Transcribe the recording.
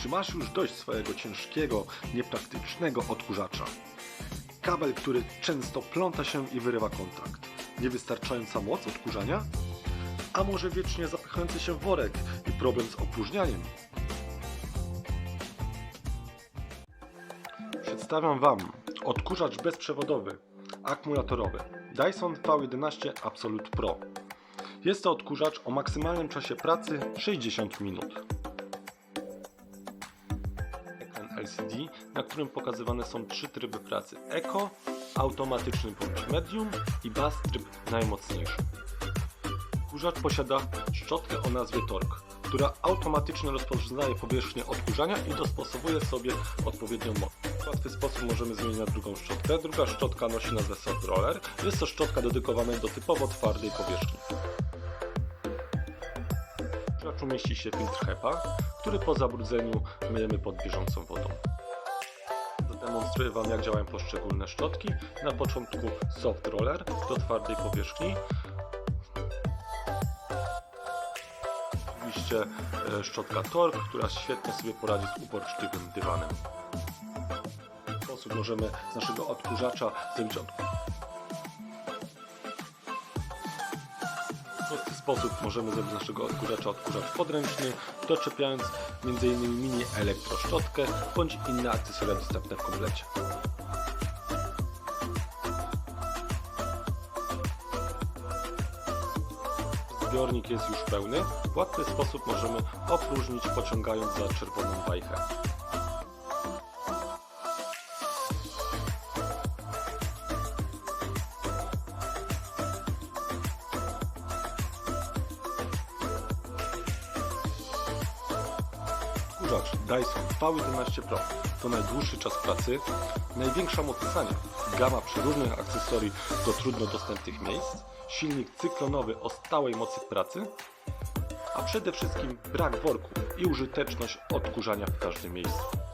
Czy masz już dość swojego ciężkiego, niepraktycznego odkurzacza? Kabel, który często pląta się i wyrywa kontakt. Niewystarczająca moc odkurzania? A może wiecznie zapychający się worek i problem z opróżnianiem? Przedstawiam Wam odkurzacz bezprzewodowy, akumulatorowy Dyson V11 Absolute Pro. Jest to odkurzacz o maksymalnym czasie pracy 60 minut. LCD, na którym pokazywane są trzy tryby pracy: Eco, automatyczny bądź medium i bas tryb najmocniejszy. Odkurzacz posiada szczotkę o nazwie Torque, która automatycznie rozpoznaje powierzchnię odkurzania i dostosowuje sobie odpowiednią moc. W łatwy sposób możemy zmienić drugą szczotkę. Druga szczotka nosi nazwę Soft Roller. Jest to szczotka dedykowana do typowo twardej powierzchni. Odkurzaczu mieści się filtr HEPA, który po zabrudzeniu myjemy pod bieżącą wodą. Zademonstruję Wam jak działają poszczególne szczotki. Na początku Soft Roller do twardej powierzchni. Oczywiście e, szczotka Torque, która świetnie sobie poradzi z uporczywym dywanem. W ten sposób możemy z naszego odkurzacza zrobić od... sposób możemy zrobić z naszego odkurzacza odkurzacz podręczny, doczepiając m.in. mini elektroszczotkę bądź inne akcesoria dostępne w komplecie. Zbiornik jest już pełny. W łatwy sposób możemy opróżnić pociągając za czerwoną wajchę. Odkurzacz Dyson V11 Pro to najdłuższy czas pracy, największa moc ssania, gama przeróżnych akcesorii do trudno dostępnych miejsc, silnik cyklonowy o stałej mocy pracy, a przede wszystkim brak worków i użyteczność odkurzania w każdym miejscu.